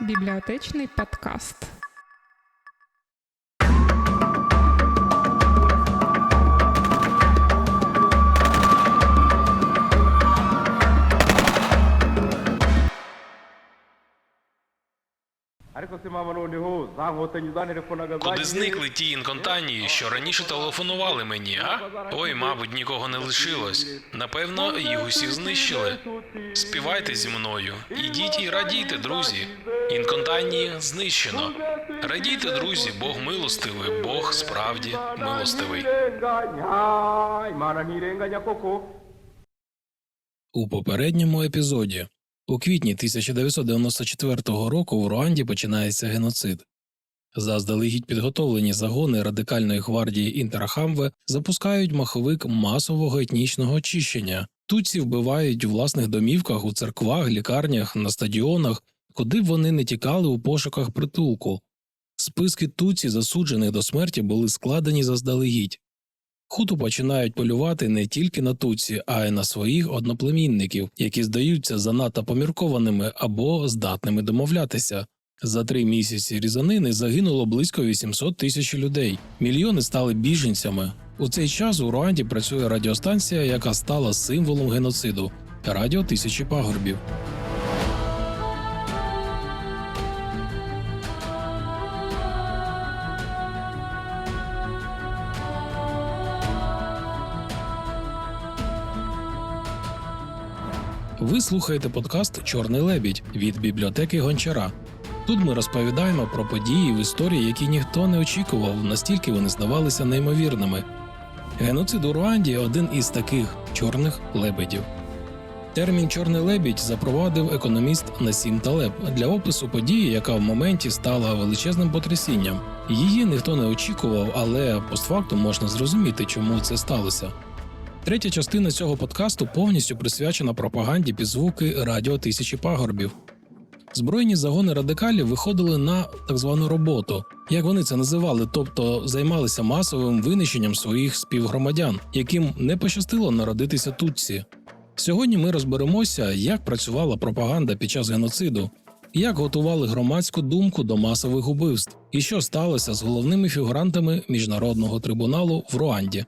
Бібліотечний подкаст. Куди зникли ті інконтанії, що раніше телефонували мені, а? Ой, мабуть, нікого не лишилось. Напевно, їх усіх знищили. Співайте зі мною. Ідіть і радійте, друзі. Інконтанії знищено. Радійте, друзі, Бог милостивий, Бог справді милостивий. У попередньому епізоді у квітні 1994 року в Руанді починається геноцид. Заздалегідь підготовлені загони радикальної гвардії Інтерхамве запускають маховик масового етнічного очищення. Туці вбивають у власних домівках, у церквах, лікарнях, на стадіонах, куди б вони не тікали у пошуках притулку. Списки туці, засуджених до смерті, були складені заздалегідь. Хуту починають полювати не тільки на туці, а й на своїх одноплемінників, які здаються занадто поміркованими або здатними домовлятися. За три місяці різанини загинуло близько 800 тисяч людей. Мільйони стали біженцями. У цей час у Руанді працює радіостанція, яка стала символом геноциду Радіо Тисячі Пагорбів. Ви слухаєте подкаст Чорний лебідь від бібліотеки Гончара. Тут ми розповідаємо про події в історії, які ніхто не очікував, настільки вони здавалися неймовірними. Геноцид у Руанді один із таких чорних лебедів. Термін чорний лебідь запровадив економіст Насім Талеб для опису події, яка в моменті стала величезним потрясінням. Її ніхто не очікував, але постфактум можна зрозуміти, чому це сталося. Третя частина цього подкасту повністю присвячена пропаганді під звуки радіо тисячі пагорбів. Збройні загони радикалів виходили на так звану роботу, як вони це називали, тобто займалися масовим винищенням своїх співгромадян, яким не пощастило народитися тутці. Сьогодні ми розберемося, як працювала пропаганда під час геноциду, як готували громадську думку до масових убивств, і що сталося з головними фігурантами міжнародного трибуналу в Руанді.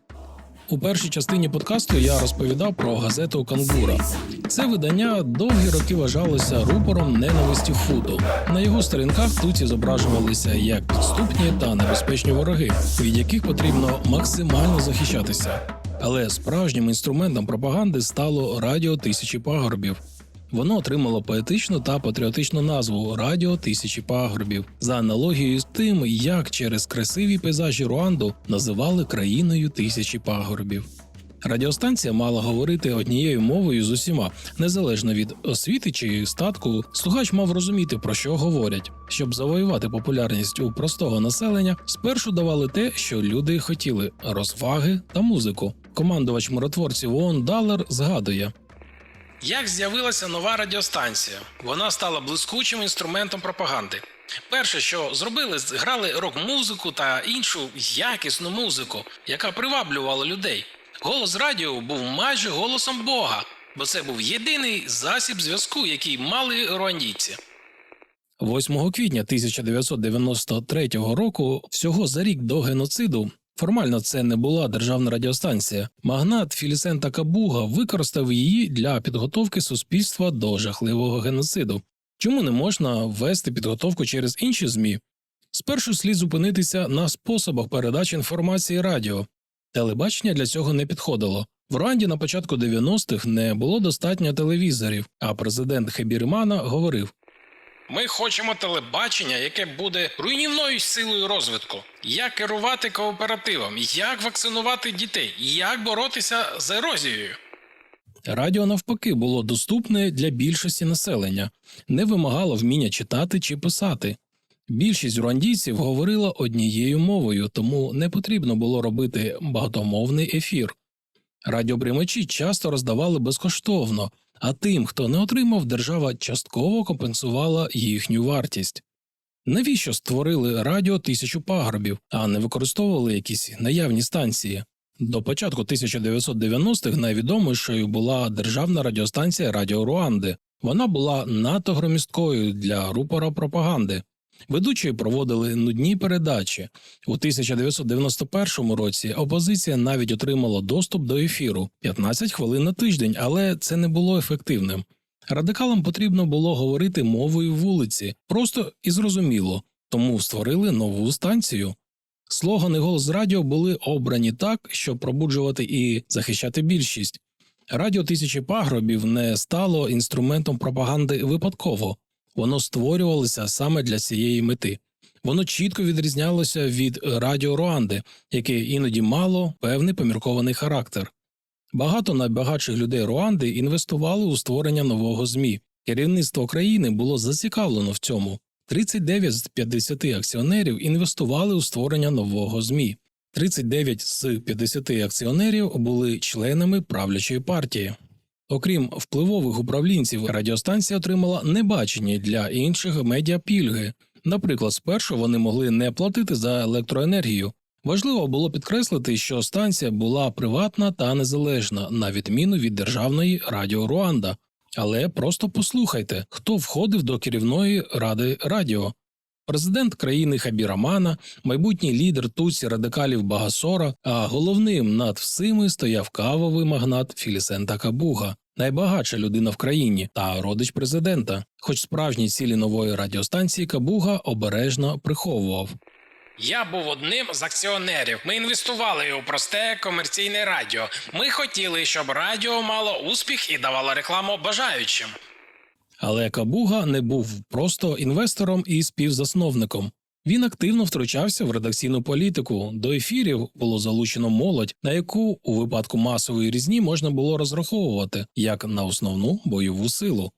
У першій частині подкасту я розповідав про газету Кангура. Це видання довгі роки вважалося рупором ненависті футу. На його сторінках туці зображувалися як підступні та небезпечні вороги, від яких потрібно максимально захищатися. Але справжнім інструментом пропаганди стало радіо тисячі пагорбів. Воно отримало поетичну та патріотичну назву Радіо Тисячі Пагорбів за аналогією з тим, як через красиві пейзажі Руанду називали країною тисячі пагорбів. Радіостанція мала говорити однією мовою з усіма, незалежно від освіти чи статку. Слухач мав розуміти, про що говорять. Щоб завоювати популярність у простого населення, спершу давали те, що люди хотіли розваги та музику. Командувач миротворців ООН Далер згадує. Як з'явилася нова радіостанція? Вона стала блискучим інструментом пропаганди. Перше, що зробили, грали рок-музику та іншу якісну музику, яка приваблювала людей. Голос радіо був майже голосом Бога, бо це був єдиний засіб зв'язку, який мали руандійці. 8 квітня 1993 року, всього за рік до геноциду, формально це не була державна радіостанція. Магнат Філісента Кабуга використав її для підготовки суспільства до жахливого геноциду. Чому не можна ввести підготовку через інші змі? Спершу слід зупинитися на способах передачі інформації радіо. Телебачення для цього не підходило. В Руанді на початку 90-х не було достатньо телевізорів, а президент Хебірмана говорив: Ми хочемо телебачення, яке буде руйнівною силою розвитку. Як керувати кооперативом, як вакцинувати дітей, як боротися з ерозією. Радіо навпаки було доступне для більшості населення, не вимагало вміння читати чи писати. Більшість руандійців говорила однією мовою, тому не потрібно було робити багатомовний ефір. Радіоприймачі часто роздавали безкоштовно, а тим, хто не отримав, держава частково компенсувала їхню вартість. Навіщо створили радіо тисячу пагорбів, а не використовували якісь наявні станції? До початку 1990-х найвідомішою була державна радіостанція Радіо Руанди, Вона була надто громісткою для рупора пропаганди. Ведучі проводили нудні передачі. У 1991 році опозиція навіть отримала доступ до ефіру 15 хвилин на тиждень, але це не було ефективним. Радикалам потрібно було говорити мовою вулиці, просто і зрозуміло, тому створили нову станцію. Слогани голос радіо були обрані так, щоб пробуджувати і захищати більшість. Радіо тисячі пагробів не стало інструментом пропаганди випадково, воно створювалося саме для цієї мети. Воно чітко відрізнялося від радіо Руанди, яке іноді мало певний поміркований характер. Багато найбагатших людей Руанди інвестували у створення нового ЗМІ. Керівництво країни було зацікавлено в цьому. 39 з 50 акціонерів інвестували у створення нового ЗМІ. 39 з 50 акціонерів були членами правлячої партії. Окрім впливових управлінців, радіостанція отримала небачені для інших медіа пільги. Наприклад, спершу вони могли не платити за електроенергію. Важливо було підкреслити, що станція була приватна та незалежна, на відміну від державної радіо Руанда. Але просто послухайте, хто входив до керівної ради радіо. Президент країни Хабірамана, майбутній лідер туці радикалів Багасора, а головним над всіми стояв кавовий магнат Філісента Кабуга, найбагатша людина в країні та родич президента. Хоч справжні цілі нової радіостанції Кабуга обережно приховував. Я був одним з акціонерів. Ми інвестували у просте комерційне радіо. Ми хотіли, щоб радіо мало успіх і давало рекламу бажаючим. Але Кабуга не був просто інвестором і співзасновником. Він активно втручався в редакційну політику. До ефірів було залучено молодь, на яку у випадку масової різні можна було розраховувати як на основну бойову силу.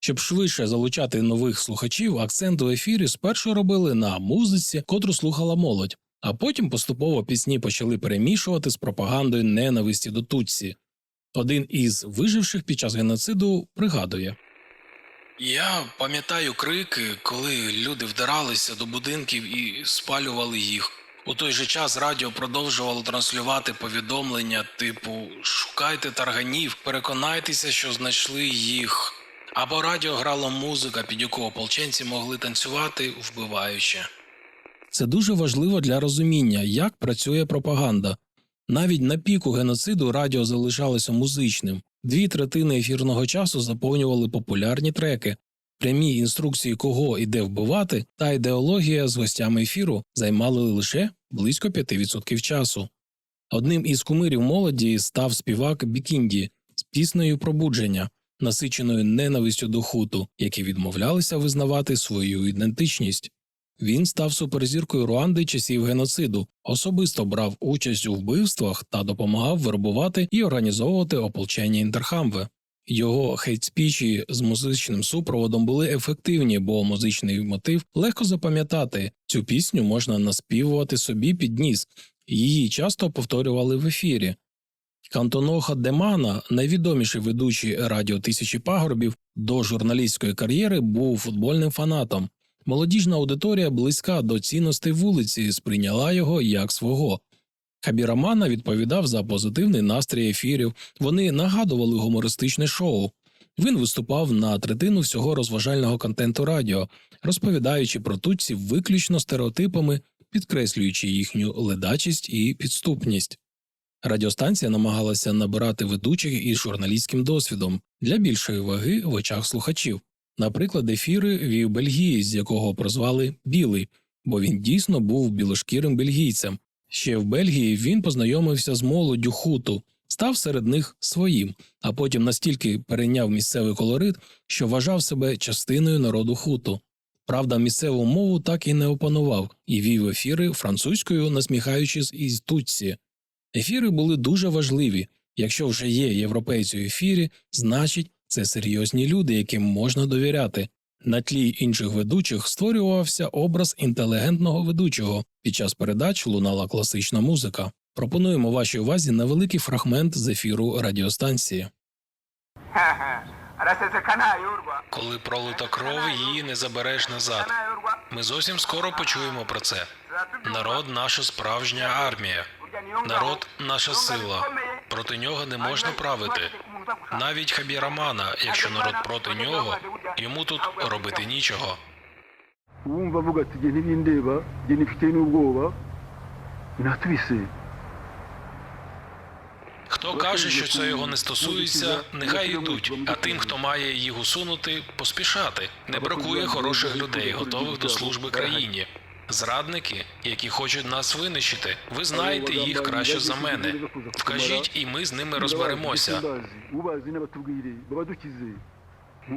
Щоб швидше залучати нових слухачів, акцент у ефірі спершу робили на музиці, котру слухала молодь, а потім поступово пісні почали перемішувати з пропагандою ненависті до Тутсі. Один із виживших під час геноциду пригадує. Я пам'ятаю крики, коли люди вдиралися до будинків і спалювали їх. У той же час радіо продовжувало транслювати повідомлення типу Шукайте тарганів, переконайтеся, що знайшли їх. Або радіо грало музика, під яку ополченці могли танцювати, вбиваючи. Це дуже важливо для розуміння, як працює пропаганда. Навіть на піку геноциду радіо залишалося музичним. Дві третини ефірного часу заповнювали популярні треки. Прямі інструкції, кого і де вбивати, та ідеологія з гостями ефіру займали лише близько 5% часу. Одним із кумирів молоді став співак Бікінді з піснею пробудження, насиченою ненавистю до хуту, які відмовлялися визнавати свою ідентичність. Він став суперзіркою Руанди часів геноциду, особисто брав участь у вбивствах та допомагав вербувати і організовувати ополчення Інтерхамве. Його хейт-спічі з музичним супроводом були ефективні, бо музичний мотив легко запам'ятати. Цю пісню можна наспівувати собі під ніс. Її часто повторювали в ефірі. Кантоноха Демана, найвідоміший ведучий радіо тисячі пагорбів до журналістської кар'єри, був футбольним фанатом. Молодіжна аудиторія близька до цінностей вулиці сприйняла його як свого. Хабірамана відповідав за позитивний настрій ефірів. Вони нагадували гумористичне шоу. Він виступав на третину всього розважального контенту радіо, розповідаючи про тутців виключно стереотипами, підкреслюючи їхню ледачість і підступність. Радіостанція намагалася набирати ведучих із журналістським досвідом для більшої ваги в очах слухачів. Наприклад, ефіри вів бельгієць, якого прозвали Білий, бо він дійсно був білошкірим бельгійцем. Ще в Бельгії він познайомився з молоддю хуту, став серед них своїм, а потім настільки перейняв місцевий колорит, що вважав себе частиною народу хуту. Правда, місцеву мову так і не опанував і вів ефіри французькою, насміхаючись із Тутсі. Ефіри були дуже важливі. Якщо вже є європейці у ефірі, значить це серйозні люди, яким можна довіряти. На тлі інших ведучих створювався образ інтелігентного ведучого. Під час передач лунала класична музика. Пропонуємо вашій увазі невеликий фрагмент з ефіру радіостанції. Коли пролита кров, її не забереш назад. Ми зовсім скоро почуємо про це. Народ наша справжня армія. Народ наша сила. Проти нього не можна правити. Навіть Хабірамана, якщо народ проти нього, йому тут робити нічого. uwumva avuga ati Хто каже, що це його не стосується, нехай йдуть. А тим, хто має їх усунути, поспішати. Не бракує хороших людей, готових до служби країні. Зрадники, які хочуть нас винищити. Ви знаєте їх краще за мене. Вкажіть, і ми з ними розберемося.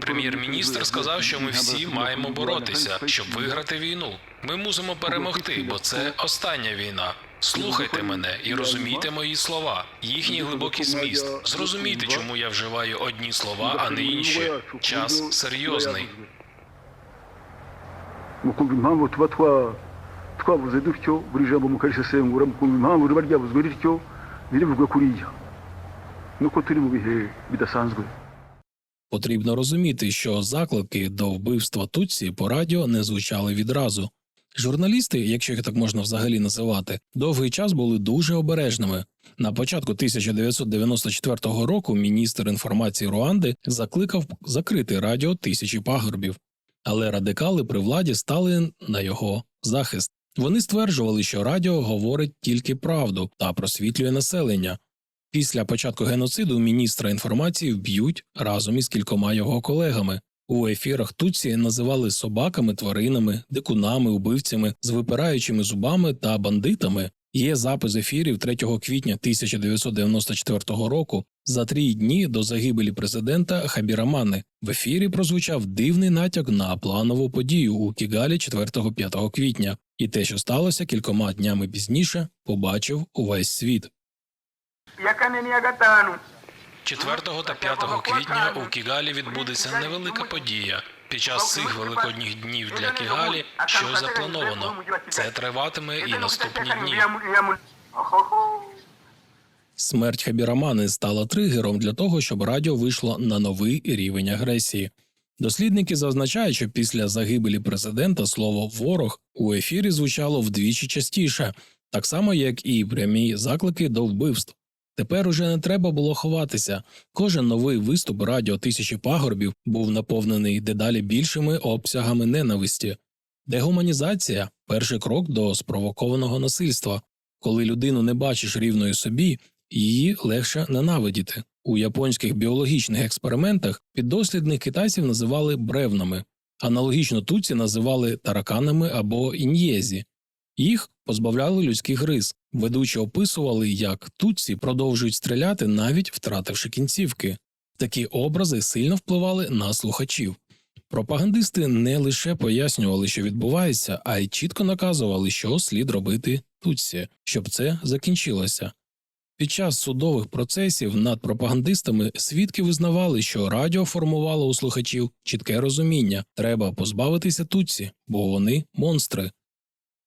Прем'єр-міністр сказав, що ми всі маємо боротися, щоб виграти війну. Ми мусимо перемогти, бо це остання війна. Слухайте мене і розумійте мої слова, їхній глибокий зміст. Зрозумійте, чому я вживаю одні слова, а не інші. Час серйозний. Mukumva impamvu tuba twavuze dutyo buri jambo mukarisesengura mukumva impamvu riba ryavuzwe rityo ntirivugwe kuriya nuko turi mu bihe bidasanzwe Потрібно розуміти, що заклики до вбивства Тутсі по радіо не звучали відразу. Журналісти, якщо їх так можна взагалі називати, довгий час були дуже обережними. На початку 1994 року міністр інформації Руанди закликав закрити радіо тисячі пагорбів, але радикали при владі стали на його захист. Вони стверджували, що радіо говорить тільки правду та просвітлює населення. Після початку геноциду міністра інформації вб'ють разом із кількома його колегами. У ефірах Туці називали собаками, тваринами, дикунами, убивцями з випираючими зубами та бандитами. Є запис ефірів 3 квітня 1994 року за три дні до загибелі президента Хабірамани. В ефірі прозвучав дивний натяк на планову подію у Кігалі 4-5 квітня, і те, що сталося кількома днями пізніше, побачив увесь світ. iya kane n'iya gatanu 4 та 5 квітня у Кігалі відбудеться невелика подія. Під час цих великодніх днів для Кігалі щось заплановано. Це триватиме і наступні дні. Смерть Хабірамани стала тригером для того, щоб радіо вийшло на новий рівень агресії. Дослідники зазначають, що після загибелі президента слово ворог у ефірі звучало вдвічі частіше, так само як і прямі заклики до вбивств. Тепер уже не треба було ховатися. Кожен новий виступ радіо тисячі пагорбів був наповнений дедалі більшими обсягами ненависті. Дегуманізація перший крок до спровокованого насильства. Коли людину не бачиш рівною собі, її легше ненавидіти. У японських біологічних експериментах піддослідних китайців називали бревнами, аналогічно туці називали тараканами або ін'єзі. Їх позбавляли людських рис. Ведучі описували, як туці продовжують стріляти, навіть втративши кінцівки. Такі образи сильно впливали на слухачів. Пропагандисти не лише пояснювали, що відбувається, а й чітко наказували, що слід робити туці, щоб це закінчилося. Під час судових процесів над пропагандистами свідки визнавали, що радіо формувало у слухачів чітке розуміння треба позбавитися туці, бо вони монстри.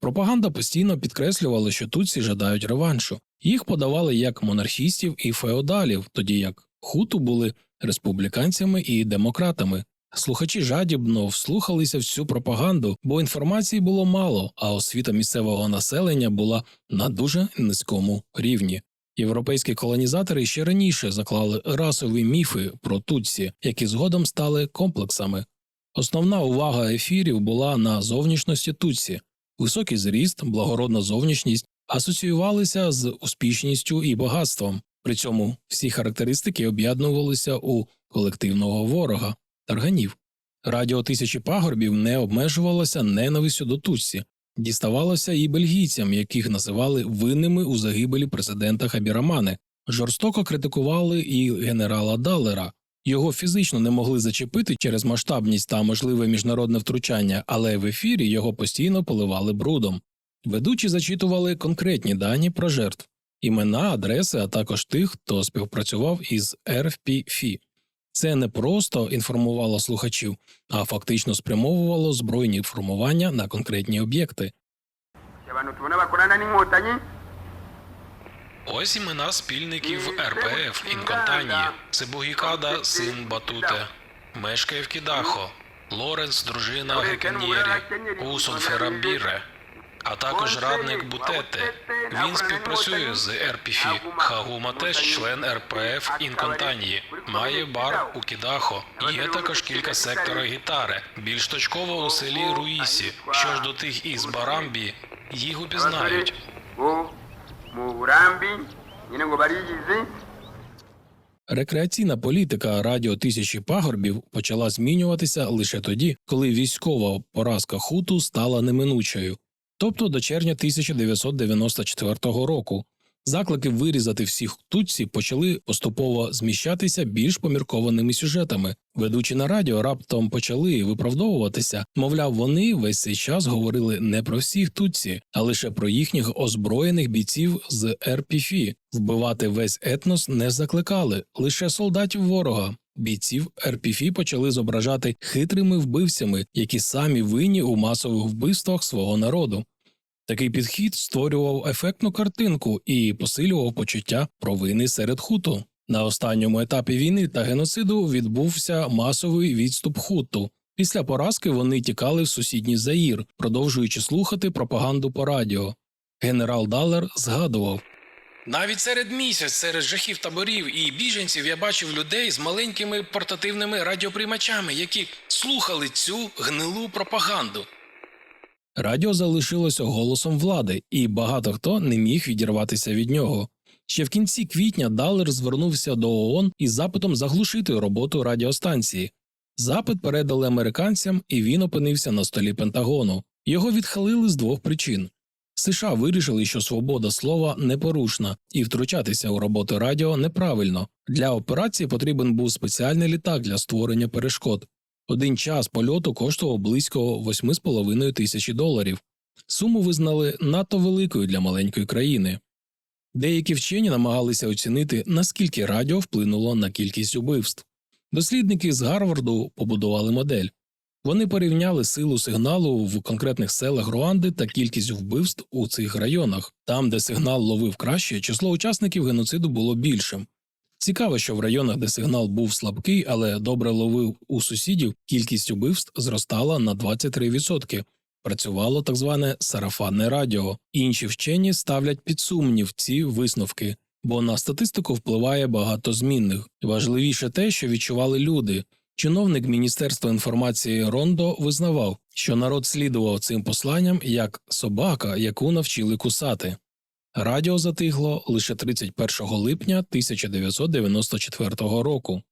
Пропаганда постійно підкреслювала, що туці жадають реваншу. Їх подавали як монархістів і феодалів, тоді як хуту були республіканцями і демократами. Слухачі жадібно вслухалися в цю пропаганду, бо інформації було мало, а освіта місцевого населення була на дуже низькому рівні. Європейські колонізатори ще раніше заклали расові міфи про тутсі, які згодом стали комплексами. Основна увага ефірів була на зовнішності тутсі. Високий зріст, благородна зовнішність асоціювалися з успішністю і багатством. При цьому всі характеристики об'єднувалися у колективного ворога тарганів. Радіо тисячі пагорбів не обмежувалося ненавистю до Тутсі, діставалося і бельгійцям, яких називали винними у загибелі президента Хабірамани. Жорстоко критикували і генерала Даллера. Його фізично не могли зачепити через масштабність та можливе міжнародне втручання, але в ефірі його постійно поливали брудом. Ведучі зачитували конкретні дані про жертв, імена, адреси, а також тих, хто співпрацював із РФПФІ. Це не просто інформувало слухачів, а фактично спрямовувало збройні формування на конкретні об'єкти. Ось імена спільників РПФ Інконтанії. Це Бугікада, син Батуте, мешкає в Кідахо, Лоренс, дружина Гекенєрі, Усон Ферабіре, а також радник Бутете. Він співпрацює з РПФ. Хагума теж член РПФ Інконтанії. Має бар у Кідахо. Є також кілька сектора гітари. Більш точково у селі Руїсі. Що ж до тих із Барамбі, їх упізнають. Mu burambi nyine ngo Рекреаційна політика радіо тисячі пагорбів почала змінюватися лише тоді, коли військова поразка хуту стала неминучою, тобто до червня 1994 року. Заклики вирізати всіх тутсі почали поступово зміщатися більш поміркованими сюжетами. Ведучі на радіо раптом почали виправдовуватися. Мовляв, вони весь цей час говорили не про всіх тутсі, а лише про їхніх озброєних бійців з РПФ. Вбивати весь етнос не закликали, лише солдатів ворога. Бійців РПФ почали зображати хитрими вбивцями, які самі винні у масових вбивствах свого народу. Такий підхід створював ефектну картинку і посилював почуття провини серед хуту. На останньому етапі війни та геноциду відбувся масовий відступ хуту. Після поразки вони тікали в сусідній Заїр, продовжуючи слухати пропаганду по радіо. Генерал Даллер згадував. Навіть серед місяць, серед жахів таборів і біженців я бачив людей з маленькими портативними радіоприймачами, які слухали цю гнилу пропаганду. Радіо залишилося голосом влади, і багато хто не міг відірватися від нього. Ще в кінці квітня Даллер звернувся до ООН із запитом заглушити роботу радіостанції. Запит передали американцям, і він опинився на столі Пентагону. Його відхилили з двох причин. США вирішили, що свобода слова непорушна, і втручатися у роботу радіо неправильно. Для операції потрібен був спеціальний літак для створення перешкод. Один час польоту коштував близько 8,5 тисячі доларів. Суму визнали надто великою для маленької країни. Деякі вчені намагалися оцінити, наскільки радіо вплинуло на кількість убивств. Дослідники з Гарварду побудували модель. Вони порівняли силу сигналу в конкретних селах Руанди та кількість вбивств у цих районах. Там, де сигнал ловив краще, число учасників геноциду було більшим. Цікаво, що в районах, де сигнал був слабкий, але добре ловив у сусідів, кількість убивств зростала на 23%. Працювало так зване сарафанне радіо. Інші вчені ставлять під сумнів ці висновки, бо на статистику впливає багато змінних. Важливіше те, що відчували люди. Чиновник Міністерства інформації Рондо визнавав, що народ слідував цим посланням як собака, яку навчили кусати. Радіо затихло лише 31 липня 1994 року.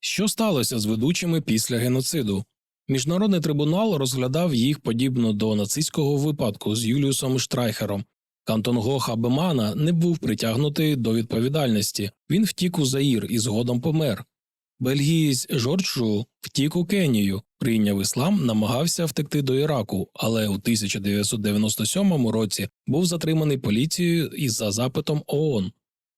Що сталося з ведучими після геноциду? Міжнародний трибунал розглядав їх подібно до нацистського випадку з Юліусом Штрайхером. Кантон Гоха Бемана не був притягнутий до відповідальності. Він втік у Заїр і згодом помер. Бельгієць Жорджу втік у Кенію, прийняв іслам, намагався втекти до Іраку, але у 1997 році був затриманий поліцією із-за запитом ООН.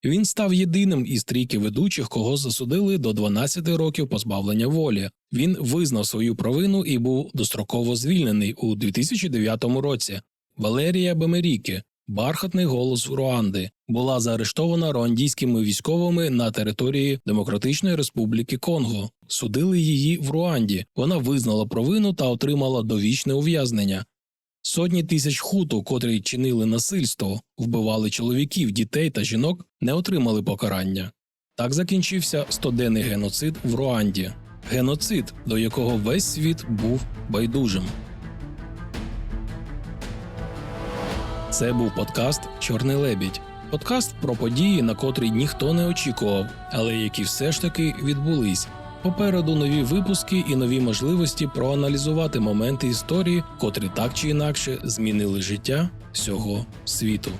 Він став єдиним із трійки ведучих, кого засудили до 12 років позбавлення волі. Він визнав свою провину і був достроково звільнений у 2009 році. Валерія Бемеріке, бархатний голос Руанди, була заарештована руандійськими військовими на території Демократичної Республіки Конго. Судили її в Руанді. Вона визнала провину та отримала довічне ув'язнення. Сотні тисяч хуту, котрі чинили насильство, вбивали чоловіків, дітей та жінок, не отримали покарання. Так закінчився стоденний геноцид в Руанді. Геноцид, до якого весь світ був байдужим. Це був подкаст Чорний лебідь. Подкаст про події, на котрі ніхто не очікував, але які все ж таки відбулись. Попереду нові випуски і нові можливості проаналізувати моменти історії, котрі так чи інакше змінили життя всього світу.